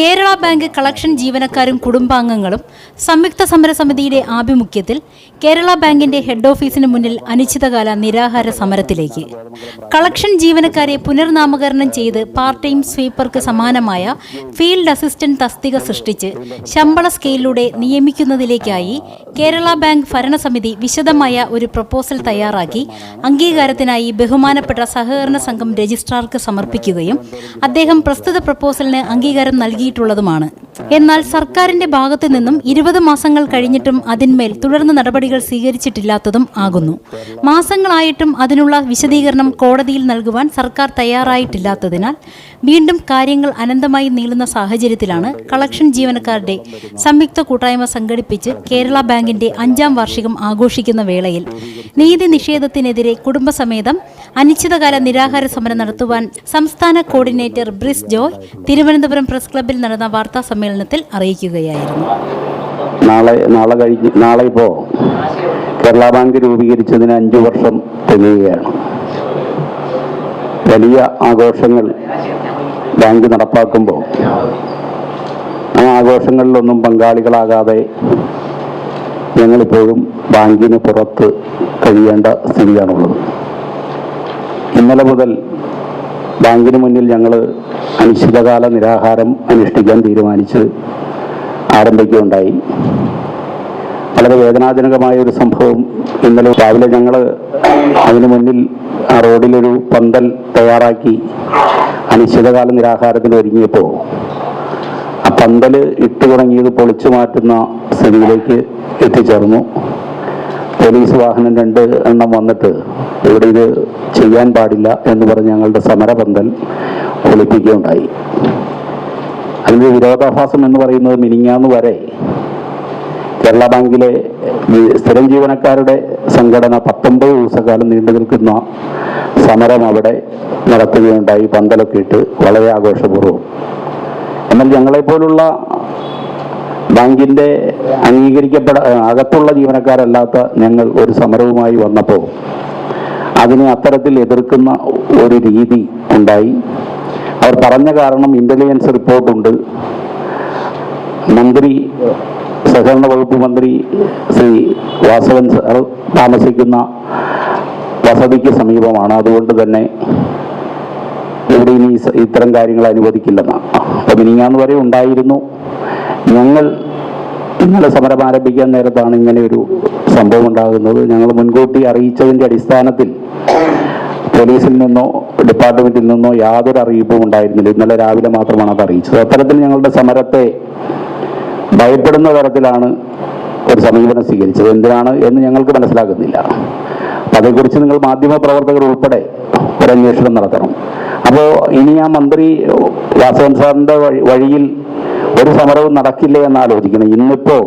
Kerala bank collection ജീവനക്കാരും കുടുംബാംഗങ്ങളും സംയുക്ത സമരസമിതിയുടെ ആഭിമുഖ്യത്തിൽ കേരള ബാങ്കിന്റെ ഹെഡ് ഓഫീസിന് മുന്നിൽ അനിശ്ചിതകാല നിരാഹാര സമരത്തിലേക്ക്. കളക്ഷൻ ജീവനക്കാരെ പുനർനാമകരണം ചെയ്ത് പാർട്ട് ടൈം സ്വീപ്പർക്ക് സമാനമായ ഫീൽഡ് അസിസ്റ്റന്റ് തസ്തിക സൃഷ്ടിച്ച് ശമ്പള സ്കെയിലൂടെ നിയമിക്കുന്നതിലേക്കായി കേരള ബാങ്ക് ഭരണസമിതി വിശദമായ ഒരു പ്രപ്പോസൽ തയ്യാറാക്കി അംഗീകാരത്തിനായി ബഹുമാനപ്പെട്ട സഹകരണ സംഘം രജിസ്ട്രാർക്ക് സമർപ്പിക്കുകയും അദ്ദേഹം പ്രസ്തുത പ്രപ്പോസലിന് അംഗീകാരം നൽകിയിട്ടുള്ളതുമാണ്. എന്നാൽ സർക്കാരിന്റെ ഭാഗത്തു നിന്നും ഇരുപത് മാസങ്ങൾ കഴിഞ്ഞിട്ടും അതിന്മേൽ തുടർന്ന് നടപടികൾ സ്വീകരിച്ചിട്ടില്ലാത്തതും ആകുന്നു. മാസങ്ങളായിട്ടും അതിനുള്ള വിശദീകരണം കോടതിയിൽ നൽകുവാൻ സർക്കാർ തയ്യാറായിട്ടില്ലാത്തതിനാൽ വീണ്ടും കാര്യങ്ങൾ അനന്തമായി നീളുന്ന സാഹചര്യത്തിലാണ് കളക്ഷൻ ജീവനക്കാരുടെ സംയുക്ത കൂട്ടായ്മ സംഘടിപ്പിച്ച് കേരള ബാങ്കിന്റെ അഞ്ചാം വാർഷികം ആഘോഷിക്കുന്ന വേളയിൽ. നീതി നിഷേധത്തിനെതിരെ കുടുംബസമേതം അനിശ്ചിതകാല നിരാഹാര സമരം നടത്തുവാൻ സംസ്ഥാന കോർഡിനേറ്റർ ബ്രിസ് ജോയ് തിരുവനന്തപുരം പ്രസ് ക്ലബ്ബിൽ നടന്ന വാർത്താ സമ്മേളനത്തിൽ അറിയിക്കുകയായിരുന്നു. നാളെ നാളെ കഴിഞ്ഞ് നാളെ ഇപ്പോൾ കേരള ബാങ്ക് രൂപീകരിച്ചതിന് അഞ്ചു വർഷം തികയുകയാണ് വലിയ ആഘോഷങ്ങൾ ബാങ്ക് നടപ്പാക്കുമ്പോൾ ആ ആഘോഷങ്ങളിലൊന്നും പങ്കാളികളാകാതെ ഞങ്ങളിപ്പോഴും ബാങ്കിന് പുറത്ത് കഴിയേണ്ട സ്ഥിതിയാണുള്ളത്. ഇന്നലെ മുതൽ ബാങ്കിന് മുന്നിൽ ഞങ്ങൾ അനിശ്ചിതകാല നിരാഹാരം അനുഷ്ഠിക്കാൻ തീരുമാനിച്ച് ആരംഭിക്കുകയുണ്ടായി. വളരെ വേദനാജനകമായ ഒരു സംഭവം ഇന്നലെ രാവിലെ ഞങ്ങൾ അതിനു മുന്നിൽ ആ റോഡിലൊരു പന്തൽ തയ്യാറാക്കി അനിശ്ചിതകാല നിരാഹാരത്തിന് ഒരുങ്ങിയപ്പോൾ ആ പന്തൽ ഇട്ടു തുടങ്ങിയത് പൊളിച്ചു മാറ്റുന്ന സ്ഥിതിയിലേക്ക് എത്തിച്ചേർന്നു. പോലീസ് വാഹനം രണ്ട് എണ്ണം വന്നിട്ട് ഇവിടെ ഇത് ചെയ്യാൻ പാടില്ല എന്ന് പറഞ്ഞ് ഞങ്ങളുടെ സമരപന്തൽ ഒളിപ്പിക്കുകയുണ്ടായി. അതിന്റെ വിരോധാഭാസം എന്ന് പറയുന്നത് മിനിങ്ങാന്ന് വരെ കേരള ബാങ്കിലെ സ്ഥിരം ജീവനക്കാരുടെ സംഘടന പത്തൊമ്പത് ദിവസക്കാലം നീണ്ടു നിൽക്കുന്ന സമരം അവിടെ നടത്തുകയുണ്ടായി. പന്തലൊക്കെ ഇട്ട് വളരെ ആഘോഷപൂർവം. എന്നാൽ ഞങ്ങളെപ്പോലുള്ള ബാങ്കിന്റെ അംഗീകരിക്കപ്പെട അകത്തുള്ള ജീവനക്കാരല്ലാത്ത ഞങ്ങൾ ഒരു സമരവുമായി വന്നപ്പോൾ അതിനെ അത്തരത്തിൽ എതിർക്കുന്ന ഒരു രീതി ഉണ്ടായി. അവർ പറഞ്ഞ കാരണം ഇന്റലിജൻസ് റിപ്പോർട്ടുണ്ട് മന്ത്രി സഹകരണ വകുപ്പ് മന്ത്രി ശ്രീ വാസവൻ സാർ താമസിക്കുന്ന വസതിക്ക് സമീപമാണ്. അതുകൊണ്ട് തന്നെ ഇവിടെ ഇനി ഇത്തരം കാര്യങ്ങൾ അനുവദിക്കില്ലെന്നാണ് അപ്പൊ ഞാൻ വരെ ഉണ്ടായിരുന്നു. ഞങ്ങൾ ഇന്നലെ സമരം ആരംഭിക്കാൻ നേരത്താണ് ഇങ്ങനെ ഒരു സംഭവം ഉണ്ടാകുന്നത്. ഞങ്ങൾ മുൻകൂട്ടി അറിയിച്ചതിന്റെ അടിസ്ഥാനത്തിൽ പോലീസിൽ നിന്നോ ഡിപ്പാർട്ട്മെന്റിൽ നിന്നോ യാതൊരു അറിയിപ്പും ഉണ്ടായിരുന്നില്ല. ഇന്നലെ രാവിലെ മാത്രമാണ് അത് അറിയിച്ചത്. അത്തരത്തിൽ ഞങ്ങളുടെ സമരത്തെ ഭയപ്പെടുന്ന തരത്തിലാണ് ഒരു സമീപനം സ്വീകരിച്ചത്. എന്തിനാണ് എന്ന് ഞങ്ങൾക്ക് മനസ്സിലാകുന്നില്ല. അതേക്കുറിച്ച് നിങ്ങൾ മാധ്യമ പ്രവർത്തകർ ഉൾപ്പെടെ ഒരു അന്വേഷണം നടത്തണം. അപ്പോൾ ഇനി ആ മന്ത്രി വാസവൻ സാറിന്റെ വഴിയിൽ ഒരു സമരവും നടക്കില്ല എന്ന് ആലോചിക്കണം ഇന്നിപ്പോ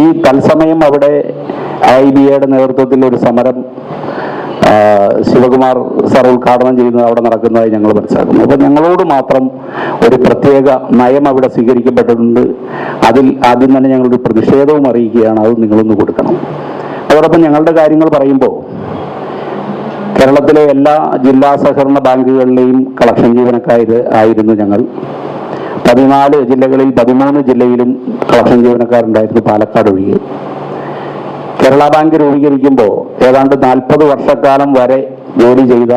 ഈ തത്സമയം അവിടെ ഐ ബി എയുടെ നേതൃത്വത്തിൽ ഒരു സമരം ശിവകുമാർ സാർ ഉദ്ഘാടനം ചെയ്യുന്നത് അവിടെ നടക്കുന്നതായി ഞങ്ങൾ മനസ്സിലാക്കുന്നു. അപ്പോൾ ഞങ്ങളോട് മാത്രം ഒരു പ്രത്യേക നയം അവിടെ സ്വീകരിക്കപ്പെട്ടിട്ടുണ്ട്. അതിൽ ആദ്യം തന്നെ ഞങ്ങളൊരു പ്രതിഷേധവും അറിയിക്കുകയാണ്. അത് നിങ്ങളൊന്ന് കൊടുക്കണം. അതോടൊപ്പം ഞങ്ങളുടെ കാര്യങ്ങൾ പറയുമ്പോൾ കേരളത്തിലെ എല്ലാ ജില്ലാ സഹകരണ ബാങ്കുകളിലെയും കളക്ഷൻ ജീവനക്കാർ ആയിരുന്നു ഞങ്ങൾ. പതിനാല് ജില്ലകളിൽ പതിമൂന്ന് ജില്ലയിലും കളക്ഷൻ ജീവനക്കാരുണ്ടായിരുന്നു പാലക്കാട് ഒഴികെ. കേരള ബാങ്ക് രൂപീകരിക്കുമ്പോൾ ഏതാണ്ട് നാൽപ്പത് വർഷക്കാലം വരെ ജോലി ചെയ്ത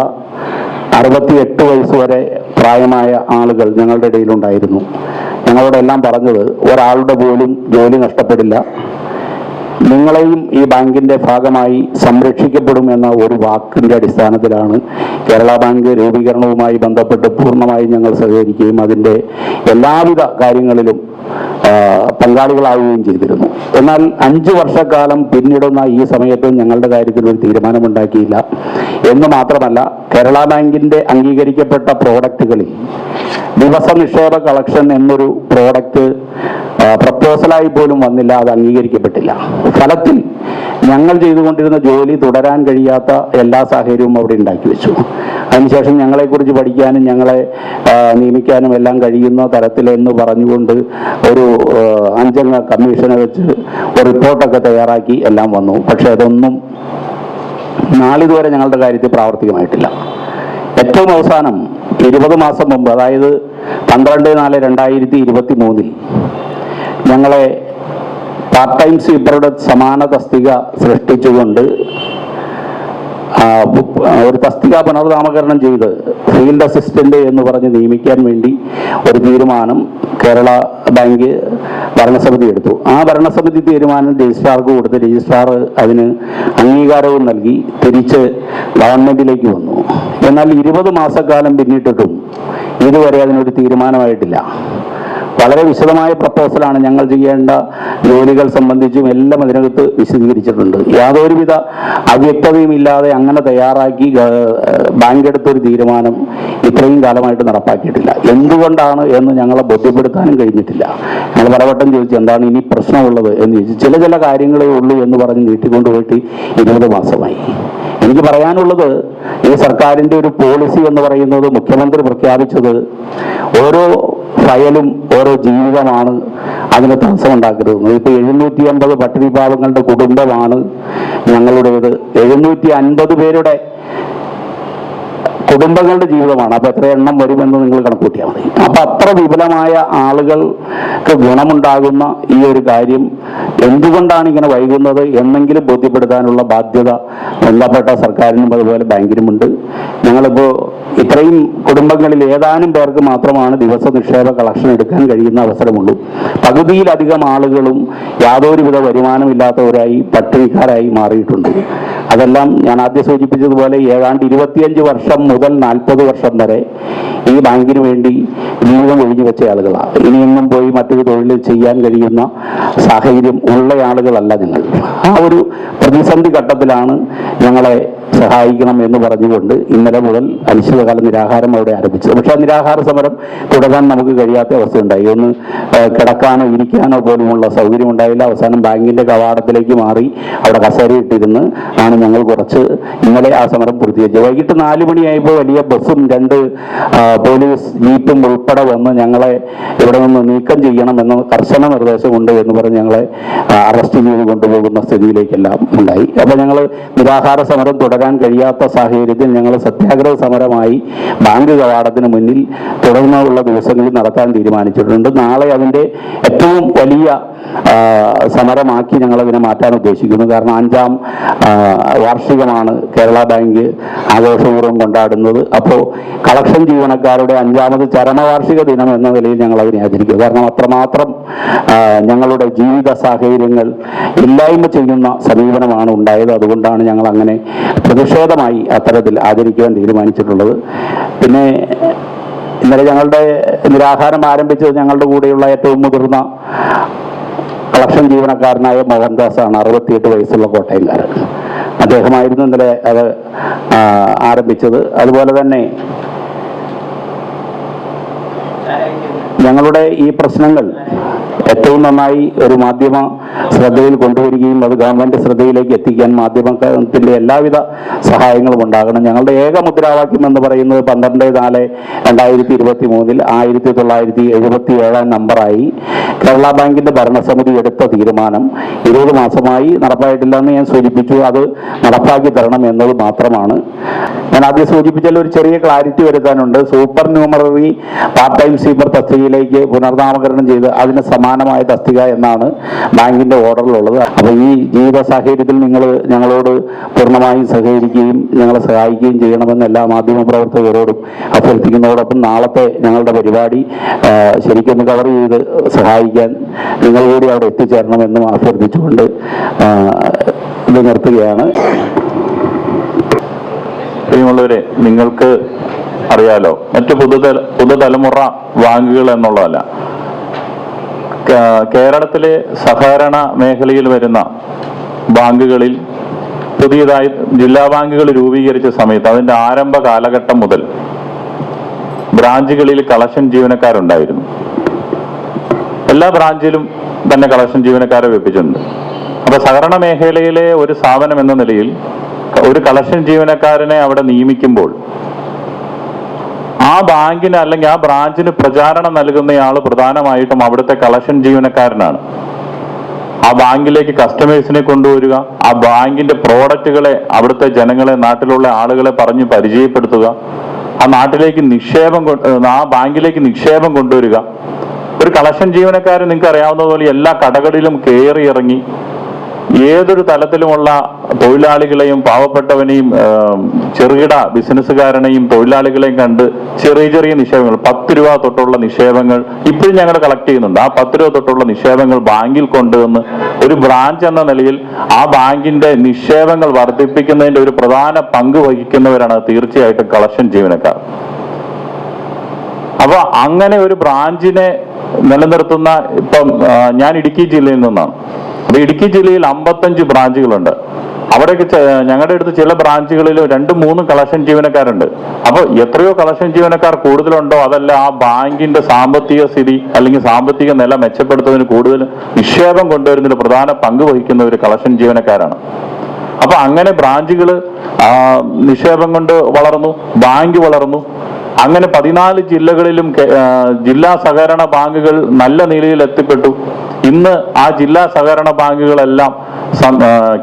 അറുപത്തിയെട്ട് വയസ്സ് വരെ പ്രായമായ ആളുകൾ ഞങ്ങളുടെ ഇടയിലുണ്ടായിരുന്നു. ഞങ്ങളോടെല്ലാം പറഞ്ഞത് ഒരാളുടെ പോലും ജോലി നഷ്ടപ്പെടില്ല. നിങ്ങളെയും ഈ ബാങ്കിന്റെ ഭാഗമായി സംരക്ഷിക്കപ്പെടും എന്ന ഒരു വാക്കിന്റെ അടിസ്ഥാനത്തിലാണ് കേരള ബാങ്ക് രൂപീകരണവുമായി ബന്ധപ്പെട്ട് പൂർണമായും ഞങ്ങൾ സഹകരിക്കുകയും അതിന്റെ എല്ലാവിധ കാര്യങ്ങളിലും പങ്കാളികളാവുകയും ചെയ്തിരുന്നു. എന്നാൽ അഞ്ച് വർഷക്കാലം പിന്നിടുന്ന ഈ സമയത്തും ഞങ്ങളുടെ കാര്യത്തിൽ ഒരു തീരുമാനമുണ്ടാക്കിയില്ല. എന്ന് മാത്രമല്ല കേരള ബാങ്കിന്റെ അംഗീകരിക്കപ്പെട്ട പ്രോഡക്റ്റുകളിൽ ദിവസ നിക്ഷേപ കളക്ഷൻ എന്നൊരു പ്രോഡക്റ്റ് പ്രപ്പോസലായി പോലും വന്നില്ല അത് അംഗീകരിക്കപ്പെട്ടില്ല. ഫലത്തിൽ ഞങ്ങൾ ചെയ്തുകൊണ്ടിരുന്ന ജോലി തുടരാൻ കഴിയാത്ത എല്ലാ സാഹചര്യവും അവിടെ ഉണ്ടാക്കി വെച്ചു. അതിനുശേഷം ഞങ്ങളെക്കുറിച്ച് പഠിക്കാനും ഞങ്ങളെ നിയമിക്കാനും എല്ലാം കഴിയുന്ന തരത്തിലെന്ന് പറഞ്ഞുകൊണ്ട് ഒരു അഞ്ചംഗ കമ്മീഷനെ വെച്ച് ഒരു റിപ്പോർട്ടൊക്കെ തയ്യാറാക്കി എല്ലാം വന്നു. പക്ഷെ അതൊന്നും നാളിതുവരെ ഞങ്ങളുടെ കാര്യത്തിൽ പ്രാവർത്തികമായിട്ടില്ല. ഏറ്റവും അവസാനം ഇരുപത് മാസം മുമ്പ് അതായത് പന്ത്രണ്ട് നാല് രണ്ടായിരത്തി ഇരുപത്തി മൂന്നിൽ ഞങ്ങളെ പാർട്ട് ടൈം സ്വീപ്പറുടെ സമാന തസ്തിക സൃഷ്ടിച്ചുകൊണ്ട് ഒരു തസ്തിക പുനർനാമകരണം ചെയ്ത് ഫീൽഡ് അസിസ്റ്റന്റ് എന്ന് പറഞ്ഞ് നിയമിക്കാൻ വേണ്ടി ഒരു തീരുമാനം കേരള ബാങ്ക് ഭരണസമിതി എടുത്തു. ആ ഭരണസമിതി തീരുമാനം രജിസ്ട്രാർക്ക് കൊടുത്ത് രജിസ്ട്രാർ അതിന് അംഗീകാരവും നൽകി തിരിച്ച് ഗവൺമെന്റിലേക്ക് വന്നു. എന്നാൽ ഇരുപത് മാസക്കാലം പിന്നിട്ടിട്ടും ഇതുവരെ അതിനൊരു തീരുമാനമായിട്ടില്ല. വളരെ വിശദമായ പ്രപ്പോസലാണ് ഞങ്ങൾ ചെയ്യേണ്ട ജോലികൾ സംബന്ധിച്ചും എല്ലാം അതിനകത്ത് വിശദീകരിച്ചിട്ടുണ്ട്. യാതൊരുവിധ അവ്യക്തതയും ഇല്ലാതെ അങ്ങനെ തയ്യാറാക്കി ബാങ്ക് എടുത്തൊരു തീരുമാനം ഇത്രയും കാലമായിട്ട് നടപ്പാക്കിയിട്ടില്ല. എന്തുകൊണ്ടാണ് എന്ന് ഞങ്ങളെ ബോധ്യപ്പെടുത്താനും കഴിഞ്ഞിട്ടില്ല. ഞങ്ങൾ പലവട്ടം ചോദിച്ചു എന്താണ് ഇനി പ്രശ്നമുള്ളത്? എന്ന് ചോദിച്ചു. ചില ചില കാര്യങ്ങളേ ഉള്ളൂ എന്ന് പറഞ്ഞ് നീട്ടിക്കൊണ്ടുപോയിട്ട് ഇരുപത് മാസമായി. എനിക്ക് പറയാനുള്ളത് ഈ സർക്കാരിന്റെ ഒരു പോളിസി എന്ന് പറയുന്നത് മുഖ്യമന്ത്രി പ്രഖ്യാപിച്ചത് ഓരോ ഫയലും ഓരോ ജീവിതമാണ് അതിന് തടസ്സമുണ്ടാക്കരുത്. ഇപ്പൊ എഴുന്നൂറ്റി അമ്പത് പട്ടിണി പാവങ്ങളുടെ കുടുംബമാണ് ഞങ്ങളുടേത്. എഴുന്നൂറ്റി അൻപത് പേരുടെ കുടുംബങ്ങളുടെ ജീവിതമാണ്. അപ്പൊ എത്ര എണ്ണം വരുമെന്ന് നിങ്ങൾ കണക്കൂട്ടിയാൽ മതി. അപ്പൊ അത്ര വിപുലമായ ആളുകൾക്ക് ഗുണമുണ്ടാകുന്ന ഈ ഒരു കാര്യം എന്തുകൊണ്ടാണ് ഇങ്ങനെ വൈകുന്നത് എന്നെങ്കിലും ബോധ്യപ്പെടുത്താനുള്ള ബാധ്യത ബന്ധപ്പെട്ട സർക്കാരിനും അതുപോലെ ബാങ്കിനുമുണ്ട്. ഞങ്ങളിപ്പോ ഇത്രയും കുടുംബങ്ങളിൽ ഏതാനും പേർക്ക് മാത്രമാണ് ദിവസ നിക്ഷേപ കളക്ഷൻ എടുക്കാൻ കഴിയുന്ന അവസരമുള്ളൂ. പകുതിയിലധികം ആളുകളും യാതൊരുവിധ വരുമാനമില്ലാത്തവരായി പട്ടിണിക്കാരായി മാറിയിട്ടുണ്ട്. അതെല്ലാം ഞാൻ ആദ്യം സൂചിപ്പിച്ചതുപോലെ ഏതാണ്ട് ഇരുപത്തിയഞ്ച് വർഷം മുതൽ നാൽപ്പത് വർഷം വരെ ഈ ബാങ്കിന് വേണ്ടി ജീവിതം ഒഴിഞ്ഞു വെച്ച ആളുകളാണ്. ഇനിയെങ്ങും പോയി മറ്റൊരു തൊഴിൽ ചെയ്യാൻ കഴിയുന്ന സാഹചര്യം ഉള്ള ആളുകളല്ല നിങ്ങൾ ആ ഒരു പ്രതിസന്ധി ഘട്ടത്തിലാണ് ഞങ്ങളെ സഹായിക്കണം എന്ന് പറഞ്ഞുകൊണ്ട് ഇന്നലെ മുതൽ അനിശ്ചിതകാല നിരാഹാരം അവിടെ ആരംഭിച്ചത്. പക്ഷെ ആ നിരാഹാര സമരം തുടരാൻ നമുക്ക് കഴിയാത്ത അവസ്ഥയുണ്ടായി. ഒന്ന് കിടക്കാനോ ഇരിക്കാനോ പോലുമുള്ള സൗകര്യം ഉണ്ടായില്ല അവസാനം ബാങ്കിന്റെ കവാടത്തിലേക്ക് മാറി അവിടെ കസേരയിട്ടിരുന്ന് ആണ് ഞങ്ങൾ കുറച്ച് ഇന്നലെ ആ സമരം പൂർത്തീകരിച്ചത്. വൈകിട്ട് നാല് മണിയായപ്പോൾ വലിയ ബസ്സും രണ്ട് പോലീസ് ജീപ്പും ഉൾപ്പെടെ വന്ന് ഞങ്ങളെ ഇവിടെ നിന്ന് നീക്കം ചെയ്യണമെന്ന് കർശന നിർദ്ദേശമുണ്ട് എന്ന് പറഞ്ഞ് ഞങ്ങളെ അറസ്റ്റ് ചെയ്ത് കൊണ്ടുപോകുന്ന സ്ഥിതിയിലേക്കെല്ലാം ഉണ്ടായി. അപ്പോൾ ഞങ്ങൾ നിരാഹാര സമരം തുടരാൻ കഴിയാത്ത സാഹചര്യത്തിൽ ഞങ്ങൾ സത്യാഗ്രഹ സമരമായി ബാങ്ക് കവാടത്തിന് മുന്നിൽ തുടർന്നുള്ള ദിവസങ്ങളിൽ നടത്താൻ തീരുമാനിച്ചിട്ടുണ്ട്. നാളെ അതിന്റെ ഏറ്റവും വലിയ സമരമാക്കി ഞങ്ങൾ അതിനെ മാറ്റാൻ ഉദ്ദേശിക്കുന്നു. കാരണം അഞ്ചാം വാർഷികമാണ് കേരള ബാങ്ക് ആഘോഷപൂർവം കൊണ്ടാടുന്നത്. അപ്പോൾ കളക്ഷൻ ജീവനക്കാരുടെ അഞ്ചാമത് ചരമവാർഷിക ദിനം എന്ന നിലയിൽ ഞങ്ങൾ അതിനെ ആചരിക്കും കാരണം അത്രമാത്രം ഞങ്ങളുടെ ജീവിത സാഹചര്യങ്ങൾ ഇല്ലായ്മ ചെയ്യുന്ന സമീപനമാണ് ഉണ്ടായത്. അതുകൊണ്ടാണ് ഞങ്ങൾ അങ്ങനെ പ്രതിഷേധമായി അത്തരത്തിൽ ആചരിക്കുവാൻ തീരുമാനിച്ചിട്ടുള്ളത്. പിന്നെ ഇന്നലെ ഞങ്ങളുടെ നിരാഹാരം ആരംഭിച്ചത് ഞങ്ങളുടെ കൂടെയുള്ള ഏറ്റവും മുതിർന്ന കളക്ഷൻ ജീവനക്കാരനായ മോഹൻദാസ് ആണ് അറുപത്തിയെട്ട് വയസ്സുള്ള കോട്ടയംകാരൻ. അദ്ദേഹമായിരുന്നു ഇന്നലെ അത് ആരംഭിച്ചത്. അതുപോലെ തന്നെ ഞങ്ങളുടെ ഈ പ്രശ്നങ്ങൾ ഏറ്റവും നന്നായി ഒരു മാധ്യമ ശ്രദ്ധയിൽ കൊണ്ടുവരികയും അത് ഗവൺമെന്റ് ശ്രദ്ധയിലേക്ക് എത്തിക്കാൻ മാധ്യമത്തിന്റെ എല്ലാവിധ സഹായങ്ങളും ഉണ്ടാകണം. ഞങ്ങളുടെ ഏക മുദ്രാവാക്യം എന്ന് പറയുന്നത് പന്ത്രണ്ട് നാല് രണ്ടായിരത്തി ഇരുപത്തി മൂന്നിൽ ആയിരത്തി തൊള്ളായിരത്തി എഴുപത്തി ഏഴാം നമ്പറായി കേരള ബാങ്കിന്റെ ഭരണസമിതി എടുത്ത തീരുമാനം. ഇരുപത് മാസമായി നടപ്പായിട്ടില്ലെന്ന് ഞാൻ സൂചിപ്പിച്ചു. അത് നടപ്പാക്കി തരണം എന്നത് മാത്രമാണ്. ഞാൻ ആദ്യം സൂചിപ്പിച്ചാൽ ഒരു ചെറിയ ക്ലാരിറ്റി വരുത്താനുണ്ട്. Supernumerary part time sweeper തസ്തികയിലേക്ക് പുനർനാമകരണം ചെയ്ത് അതിന് സമാനമായ തസ്തിക എന്നാണ് ബാങ്കിന്റെ ഓർഡറിലുള്ളത്. അപ്പോൾ ഈ ജീവിത സാഹചര്യത്തിൽ നിങ്ങൾ ഞങ്ങളോട് പൂർണമായും സഹകരിക്കുകയും ഞങ്ങളെ സഹായിക്കുകയും ചെയ്യണമെന്ന് എല്ലാ മാധ്യമ പ്രവർത്തകരോടും അഭ്യർത്ഥിക്കുന്നതോടൊപ്പം നാളത്തെ ഞങ്ങളുടെ പരിപാടി ശരിക്കും കവർ ചെയ്ത് സഹായിക്കാൻ നിങ്ങൾ കൂടി അവിടെ എത്തിച്ചേരണമെന്നും അഭ്യർത്ഥിച്ചുകൊണ്ട് ഇത് നിർത്തുകയാണ്. പ്രിയമുള്ളവരെ നിങ്ങൾക്ക് അറിയാലോ മറ്റു പുതുതല പുതുതലമുറ ബാങ്കുകൾ എന്നുള്ളതല്ല. കേരളത്തിലെ സഹകരണ മേഖലയിൽ വരുന്ന ബാങ്കുകളിൽ പുതിയതായി ജില്ലാ ബാങ്കുകൾ രൂപീകരിച്ച സമയത്ത് അതിന്റെ ആരംഭ കാലഘട്ടം മുതൽ ബ്രാഞ്ചുകളിൽ കളക്ഷൻ ജീവനക്കാരുണ്ടായിരുന്നു. എല്ലാ ബ്രാഞ്ചിലും തന്നെ കളക്ഷൻ ജീവനക്കാരെ വെപ്പിച്ചിട്ടുണ്ട്. അപ്പൊ സഹകരണ മേഖലയിലെ ഒരു സ്ഥാപനം എന്ന നിലയിൽ ഒരു കളക്ഷൻ ജീവനക്കാരനെ അവിടെ നിയമിക്കുമ്പോൾ ആ ബാങ്കിന് അല്ലെങ്കിൽ ആ ബ്രാഞ്ചിന് പ്രചാരണം നൽകുന്നയാൾ പ്രധാനമായിട്ടും അവിടുത്തെ കളക്ഷൻ ജീവനക്കാരനാണ്. ആ ബാങ്കിലേക്ക് കസ്റ്റമേഴ്സിനെ കൊണ്ടുവരിക ആ ബാങ്കിന്റെ പ്രോഡക്റ്റുകളെ അവിടുത്തെ ജനങ്ങളെ നാട്ടിലുള്ള ആളുകളെ പറഞ്ഞ് പരിചയപ്പെടുത്തുക ആ നാട്ടിലേക്ക് നിക്ഷേപം ആ ബാങ്കിലേക്ക് നിക്ഷേപം കൊണ്ടുവരിക. ഒരു കളക്ഷൻ ജീവനക്കാരൻ നിങ്ങൾക്ക് അറിയാവുന്നതുപോലെ എല്ലാ കടകളിലും കയറി ഇറങ്ങി ഏതൊരു തലത്തിലുമുള്ള തൊഴിലാളികളെയും പാവപ്പെട്ടവനെയും ചെറുകിട ബിസിനസ്സുകാരനെയും തൊഴിലാളികളെയും കണ്ട് ചെറിയ ചെറിയ നിക്ഷേപങ്ങൾ പത്ത് രൂപ തൊട്ടുള്ള നിക്ഷേപങ്ങൾ ഇപ്പോഴും ഞങ്ങൾ കളക്ട് ചെയ്യുന്നുണ്ട്. ആ പത്ത് രൂപ തൊട്ടുള്ള നിക്ഷേപങ്ങൾ ബാങ്കിൽ കൊണ്ടുവന്ന് ഒരു ബ്രാഞ്ച് എന്ന നിലയിൽ ആ ബാങ്കിന്റെ നിക്ഷേപങ്ങൾ വർദ്ധിപ്പിക്കുന്നതിന്റെ ഒരു പ്രധാന പങ്ക് വഹിക്കുന്നവരാണ് തീർച്ചയായിട്ടും കളക്ഷൻ ജീവനക്കാർ. അപ്പൊ അങ്ങനെ ഒരു ബ്രാഞ്ചിനെ നിലനിർത്തുന്ന ഇപ്പം ഞാൻ ഇടുക്കി ജില്ലയിൽ നിന്നാണ്. അപ്പൊ ഇടുക്കി ജില്ലയിൽ അമ്പത്തഞ്ച് ബ്രാഞ്ചുകളുണ്ട്. അവിടെയൊക്കെ ഞങ്ങളുടെ അടുത്ത് ചില ബ്രാഞ്ചുകളിൽ രണ്ട് മൂന്ന് കളക്ഷൻ ജീവനക്കാരുണ്ട്. അപ്പൊ എത്രയോ കളക്ഷൻ ജീവനക്കാർ കൂടുതലുണ്ടോ? അതല്ല ആ ബാങ്കിന്റെ സാമ്പത്തിക സ്ഥിതി അല്ലെങ്കിൽ സാമ്പത്തിക നില മെച്ചപ്പെടുത്തുന്നതിന് കൂടുതൽ നിക്ഷേപം കൊണ്ടുവരുന്നതിന് പ്രധാന പങ്ക് വഹിക്കുന്ന ഒരു കളക്ഷൻ ജീവനക്കാരാണ്. അപ്പൊ അങ്ങനെ ബ്രാഞ്ചുകൾ നിക്ഷേപം കൊണ്ട് വളർന്നു ബാങ്ക് വളർന്നു അങ്ങനെ പതിനാല് ജില്ലകളിലും ജില്ലാ സഹകരണ ബാങ്കുകൾ നല്ല നിലയിൽ എത്തിപ്പെട്ടു. ഇന്ന് ആ ജില്ലാ സഹകരണ ബാങ്കുകളെല്ലാം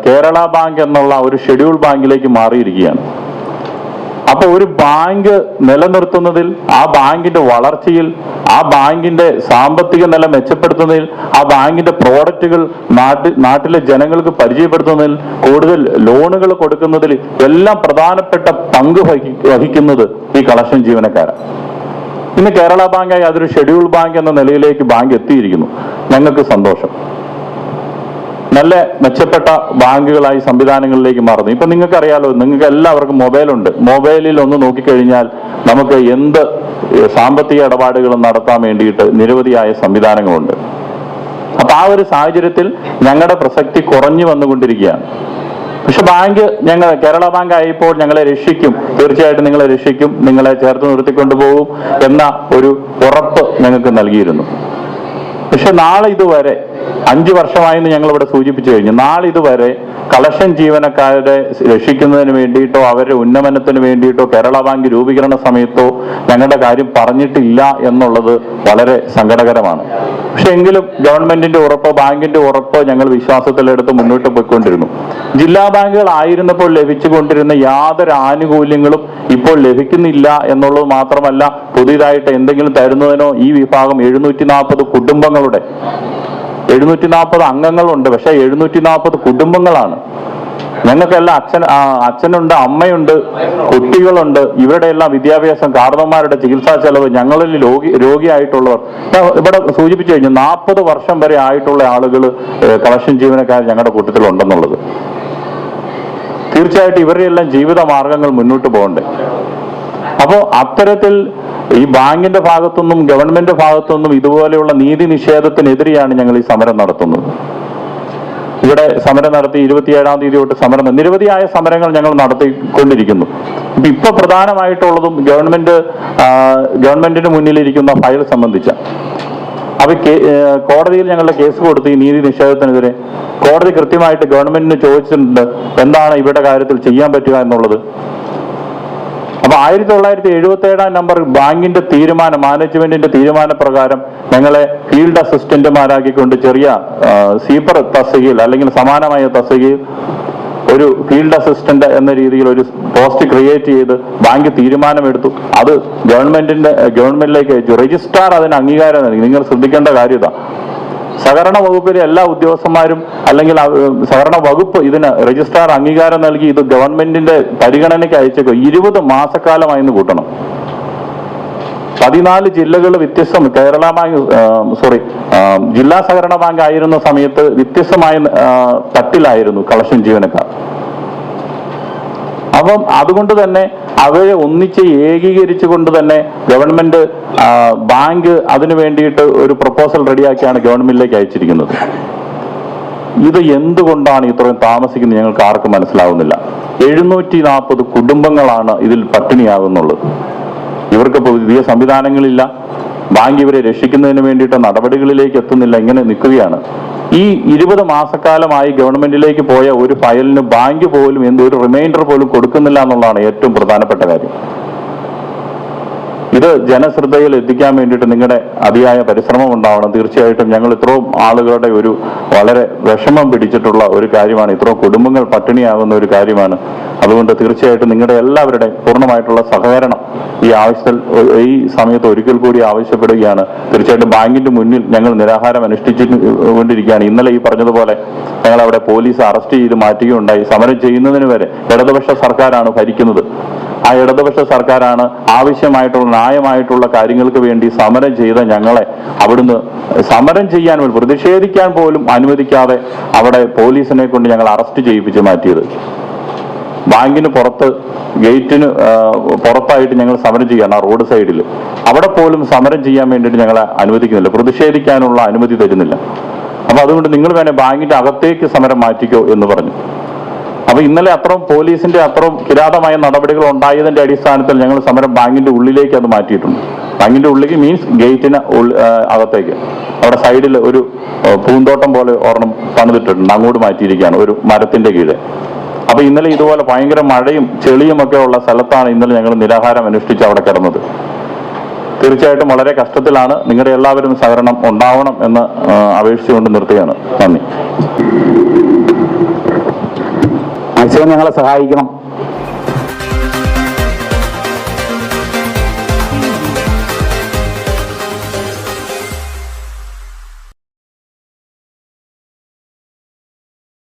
കേരള ബാങ്ക് എന്നുള്ള ഒരു ഷെഡ്യൂൾ ബാങ്കിലേക്ക് മാറിയിരിക്കുകയാണ്. അപ്പൊ ഒരു ബാങ്ക് നിലനിർത്തുന്നതിൽ ആ ബാങ്കിന്റെ വളർച്ചയിൽ ആ ബാങ്കിന്റെ സാമ്പത്തിക നില മെച്ചപ്പെടുത്തുന്നതിൽ ആ ബാങ്കിന്റെ പ്രോഡക്റ്റുകൾ നാട്ടിൽ നാട്ടിലെ ജനങ്ങൾക്ക് പരിചയപ്പെടുത്തുന്നതിൽ കൂടുതൽ ലോണുകൾ കൊടുക്കുന്നതിൽ എല്ലാം പ്രധാനപ്പെട്ട പങ്ക് വഹി- വഹിക്കുന്നത് ഈ കളക്ഷൻ ജീവനക്കാരാണ്. ഇന്ന് കേരള ബാങ്കായി അതൊരു ഷെഡ്യൂൾ ബാങ്ക് എന്ന നിലയിലേക്ക് ബാങ്ക് എത്തിയിരിക്കുന്നു. ഞങ്ങൾക്ക് സന്തോഷം. നല്ല മെച്ചപ്പെട്ട ബാങ്കുകളായി സംവിധാനങ്ങളിലേക്ക് മാറുന്നു. ഇപ്പൊ നിങ്ങൾക്ക് അറിയാലോ നിങ്ങൾക്ക് എല്ലാവർക്കും മൊബൈലുണ്ട്. മൊബൈലിൽ ഒന്ന് നോക്കിക്കഴിഞ്ഞാൽ നമുക്ക് എന്ത് സാമ്പത്തിക ഇടപാടുകൾ നടത്താൻ വേണ്ടിയിട്ട് നിരവധിയായ സംവിധാനങ്ങളുണ്ട്. അപ്പൊ ആ ഒരു സാഹചര്യത്തിൽ ഞങ്ങളുടെ പ്രസക്തി കുറഞ്ഞു വന്നുകൊണ്ടിരിക്കുകയാണ്. പക്ഷെ ബാങ്ക് ഞങ്ങൾ കേരള ബാങ്ക് ആയപ്പോൾ ഞങ്ങളെ രക്ഷിക്കും. തീർച്ചയായിട്ടും നിങ്ങളെ രക്ഷിക്കും. നിങ്ങളെ ചേർത്ത് നിർത്തിക്കൊണ്ടു പോകും എന്ന ഒരു ഉറപ്പ് ഞങ്ങൾക്ക് നൽകിയിരുന്നു. പക്ഷെ നാളെ ഇതുവരെ അഞ്ചു വർഷമായെന്ന് ഞങ്ങൾ ഇവിടെ സൂചിപ്പിച്ചു കഴിഞ്ഞു. നാളിതുവരെ കളക്ഷൻ ജീവനക്കാരെ രക്ഷിക്കുന്നതിന് വേണ്ടിയിട്ടോ അവരുടെ ഉന്നമനത്തിന് വേണ്ടിയിട്ടോ കേരള ബാങ്ക് രൂപീകരണ സമയത്തോ ഞങ്ങളുടെ കാര്യം പറഞ്ഞിട്ടില്ല എന്നുള്ളത് വളരെ സങ്കടകരമാണ്. പക്ഷെ എങ്കിലും ഗവൺമെന്റിന്റെ ഉറപ്പോ ബാങ്കിന്റെ ഉറപ്പോ ഞങ്ങൾ വിശ്വാസത്തിലെടുത്ത് മുന്നോട്ട് പോയിക്കൊണ്ടിരുന്നു. ജില്ലാ ബാങ്കുകൾ ആയിരുന്നപ്പോൾ ലഭിച്ചുകൊണ്ടിരുന്ന യാതൊരു ആനുകൂല്യങ്ങളും ഇപ്പോൾ ലഭിക്കുന്നില്ല എന്നുള്ളത് മാത്രമല്ല പുതിയതായിട്ട് എന്തെങ്കിലും തരുന്നതിനോ ഈ വിഭാഗം എഴുന്നൂറ്റി നാൽപ്പത് കുടുംബങ്ങളുടെ എഴുന്നൂറ്റി നാൽപ്പത് അംഗങ്ങളുണ്ട്. പക്ഷെ എഴുന്നൂറ്റി നാൽപ്പത് കുടുംബങ്ങളാണ്. ഞങ്ങൾക്കെല്ലാം അച്ഛൻ അച്ഛനുണ്ട് അമ്മയുണ്ട് കുട്ടികളുണ്ട്. ഇവരുടെ എല്ലാം വിദ്യാഭ്യാസം കാർണന്മാരുടെ ചികിത്സാ ചെലവ് ഞങ്ങളിൽ രോഗി രോഗിയായിട്ടുള്ളവർ. ഇവിടെ സൂചിപ്പിച്ചു കഴിഞ്ഞു നാൽപ്പത് വർഷം വരെ ആയിട്ടുള്ള ആളുകൾ കളക്ഷൻ ജീവനക്കാർ ഞങ്ങളുടെ കൂട്ടത്തിൽ ഉണ്ടെന്നുള്ളത് തീർച്ചയായിട്ടും ഇവരുടെ എല്ലാം ജീവിത മാർഗങ്ങൾ മുന്നോട്ട് പോകണ്ടേ. അപ്പോൾ അത്തരത്തിൽ ഈ ബാങ്കിന്റെ ഭാഗത്തുനിന്നും ഗവൺമെന്റ് ഭാഗത്തുനിന്നും ഇതുപോലെയുള്ള നീതി നിഷേധത്തിനെതിരെയാണ് ഞങ്ങൾ ഈ സമരം നടത്തുന്നത്. ഇവിടെ സമരം നടത്തി ഇരുപത്തിയേഴാം തീയതി തൊട്ട് സമരം നിരവധിയായ സമരങ്ങൾ ഞങ്ങൾ നടത്തിക്കൊണ്ടിരിക്കുന്നു. ഇപ്പൊ ഇപ്പൊ പ്രധാനമായിട്ടുള്ളതും ഗവൺമെന്റ് ഗവൺമെന്റിന് മുന്നിലിരിക്കുന്ന ഫയൽ സംബന്ധിച്ച. അപ്പൊ കോടതിയിൽ ഞങ്ങളുടെ കേസ് കൊടുത്ത് ഈ നീതി നിഷേധത്തിനെതിരെ കോടതി കൃത്യമായിട്ട് ഗവൺമെന്റിന് ചോദിച്ചിട്ടുണ്ട് എന്താണ് ഇവരുടെ കാര്യത്തിൽ ചെയ്യാൻ പറ്റുക എന്നുള്ളത്. അപ്പൊ ആയിരത്തി തൊള്ളായിരത്തി എഴുപത്തി ഏഴാം നമ്പർ ബാങ്കിന്റെ തീരുമാനം മാനേജ്മെന്റിന്റെ തീരുമാനപ്രകാരം ഞങ്ങളെ ഫീൽഡ് അസിസ്റ്റന്റുമാരാക്കിക്കൊണ്ട് ചെറിയ സീപ്പർ തസ്തികയിൽ അല്ലെങ്കിൽ സമാനമായ തസ്തികയിൽ ഒരു ഫീൽഡ് അസിസ്റ്റന്റ് എന്ന രീതിയിൽ ഒരു പോസ്റ്റ് ക്രിയേറ്റ് ചെയ്ത് ബാങ്ക് തീരുമാനമെടുത്തു. അത് ഗവൺമെന്റിന്റെ ഗവൺമെന്റിലേക്ക് അയച്ചു രജിസ്ട്രാർ അതിന് അംഗീകാരം നൽകി. നിങ്ങൾ ശ്രദ്ധിക്കേണ്ട കാര്യം സഹകരണ വകുപ്പിലെ എല്ലാ ഉദ്യോഗസ്ഥന്മാരും അല്ലെങ്കിൽ സഹകരണ വകുപ്പ് ഇതിന് രജിസ്ട്രാർ അംഗീകാരം നൽകി ഇത് ഗവൺമെന്റിന്റെ പരിഗണനയ്ക്ക് അയച്ചേക്കും. ഇരുപത് മാസക്കാലമായിന്ന് കൂട്ടണം. പതിനാല് ജില്ലകൾ വ്യത്യസ്തം. കേരള ബാങ്ക് സോറി ജില്ലാ സഹകരണ ബാങ്ക് ആയിരുന്ന സമയത്ത് വ്യത്യസ്തമായ തട്ടിലായിരുന്നു കളക്ഷൻ ജീവനക്കാർ. അപ്പം അതുകൊണ്ട് തന്നെ അവരെ ഒന്നിച്ച് ഏകീകരിച്ചുകൊണ്ട് തന്നെ ഗവൺമെന്റ് ബാങ്ക് അതിനു വേണ്ടിയിട്ട് ഒരു പ്രപ്പോസൽ റെഡിയാക്കിയാണ് ഗവൺമെന്റിലേക്ക് അയച്ചിരിക്കുന്നത്. ഇത് എന്തുകൊണ്ടാണ് ഇത്രയും താമസിക്കുന്നത് ഞങ്ങൾക്ക് ആർക്കും മനസ്സിലാവുന്നില്ല. എഴുന്നൂറ്റി നാൽപ്പത് കുടുംബങ്ങളാണ് ഇതിൽ പട്ടിണിയാകുന്നുള്ളത്. ഇവർക്ക് പുതിയ സംവിധാനങ്ങളില്ല. ബാങ്ക് ഇവരെ രക്ഷിക്കുന്നതിന് വേണ്ടിയിട്ട് നടപടികളിലേക്ക് എത്തുന്നില്ല. ഇങ്ങനെ നിൽക്കുകയാണ്. ഈ ഇരുപത് മാസക്കാലമായി ഗവൺമെന്റിലേക്ക് പോയ ഒരു ഫയലിന് ബാങ്ക് പോലും എന്ത് ഒരു റിമൈൻഡർ പോലും കൊടുക്കുന്നില്ല എന്നുള്ളതാണ് ഏറ്റവും പ്രധാനപ്പെട്ട കാര്യം. ഇത് ജനശ്രദ്ധയിൽ എത്തിക്കാൻ വേണ്ടിയിട്ട് നിങ്ങളുടെ അതിയായ പരിശ്രമം ഉണ്ടാവണം. തീർച്ചയായിട്ടും ഞങ്ങൾ ഇത്രയും ആളുകളുടെ ഒരു വളരെ വിഷമം പിടിച്ചിട്ടുള്ള ഒരു കാര്യമാണ്. ഇത്രയും കുടുംബങ്ങൾ പട്ടിണിയാകുന്ന ഒരു കാര്യമാണ് അതുകൊണ്ട് തീർച്ചയായിട്ടും നിങ്ങളുടെ എല്ലാവരുടെയും പൂർണമായിട്ടുള്ള സഹകരണം ഈ ആവശ്യത്തിൽ ഈ സമയത്ത് ഒരിക്കൽ കൂടി ആവശ്യപ്പെടുകയാണ്. തീർച്ചയായിട്ടും ബാങ്കിന്റെ മുന്നിൽ ഞങ്ങൾ നിരാഹാരം അനുഷ്ഠിച്ചു കൊണ്ടിരിക്കുകയാണ് ഇന്നലെ ഈ പറഞ്ഞതുപോലെ ഞങ്ങൾ അവിടെ പോലീസ് അറസ്റ്റ് ചെയ്ത് മാറ്റുകയുണ്ടായി. സമരം ചെയ്യുന്നതിന് വരെ ഇടതുപക്ഷ സർക്കാരാണ് ഭരിക്കുന്നത്. ആ ഇടതുപക്ഷ സർക്കാരാണ് ആവശ്യമായിട്ടുള്ള ന്യായമായിട്ടുള്ള കാര്യങ്ങൾക്ക് വേണ്ടി സമരം ചെയ്ത ഞങ്ങളെ അവിടുന്ന് സമരം ചെയ്യാൻ പ്രതിഷേധിക്കാൻ പോലും അനുവദിക്കാതെ അവിടെ പോലീസിനെ കൊണ്ട് ഞങ്ങൾ അറസ്റ്റ് ചെയ്യിപ്പിച്ച് മാറ്റിയത്. ബാങ്കിന് പുറത്ത് ഗേറ്റിന് പുറത്തായിട്ട് ഞങ്ങൾ സമരം ചെയ്യാണ് ആ റോഡ് സൈഡിൽ. അവിടെ പോലും സമരം ചെയ്യാൻ വേണ്ടിയിട്ട് ഞങ്ങളെ അനുവദിക്കുന്നില്ല. പ്രതിഷേധിക്കാനുള്ള അനുമതി തരുന്നില്ല. അപ്പൊ അതുകൊണ്ട് നിങ്ങൾ വേണേ ബാങ്കിന്റെ അകത്തേക്ക് സമരം മാറ്റിക്കോ എന്ന് പറഞ്ഞു. അപ്പൊ ഇന്നലെ അത്രയും പോലീസിന്റെ അത്രയും കിരാതമായ നടപടികൾ ഉണ്ടായതിന്റെ അടിസ്ഥാനത്തിൽ ഞങ്ങൾ സമരം ബാങ്കിന്റെ ഉള്ളിലേക്ക് അത് മാറ്റിയിട്ടുണ്ട്. ബാങ്കിന്റെ ഉള്ളിലേക്ക് മീൻസ് ഗേറ്റിന് അകത്തേക്ക്. അവിടെ സൈഡിൽ ഒരു പൂന്തോട്ടം പോലെ ഒരെണ്ണം പണിതിട്ടിട്ടുണ്ട് അങ്ങോട്ട് മാറ്റിയിരിക്കുകയാണ്. ഒരു മരത്തിന്റെ കീഴെ. അപ്പൊ ഇന്നലെ ഇതുപോലെ ഭയങ്കര മഴയും ചെളിയും ഒക്കെ ഉള്ള സ്ഥലത്താണ് ഇന്നലെ ഞങ്ങൾ നിരാഹാരം അനുഷ്ഠിച്ച് അവിടെ കിടന്നത്. തീർച്ചയായിട്ടും വളരെ കഷ്ടത്തിലാണ് നിങ്ങളുടെ എല്ലാവരും സഹകരണം ഉണ്ടാവണം എന്ന് അപേക്ഷിച്ചുകൊണ്ട് നിർത്തുകയാണ്. നന്ദി. ഞങ്ങളെ സഹായിക്കണം.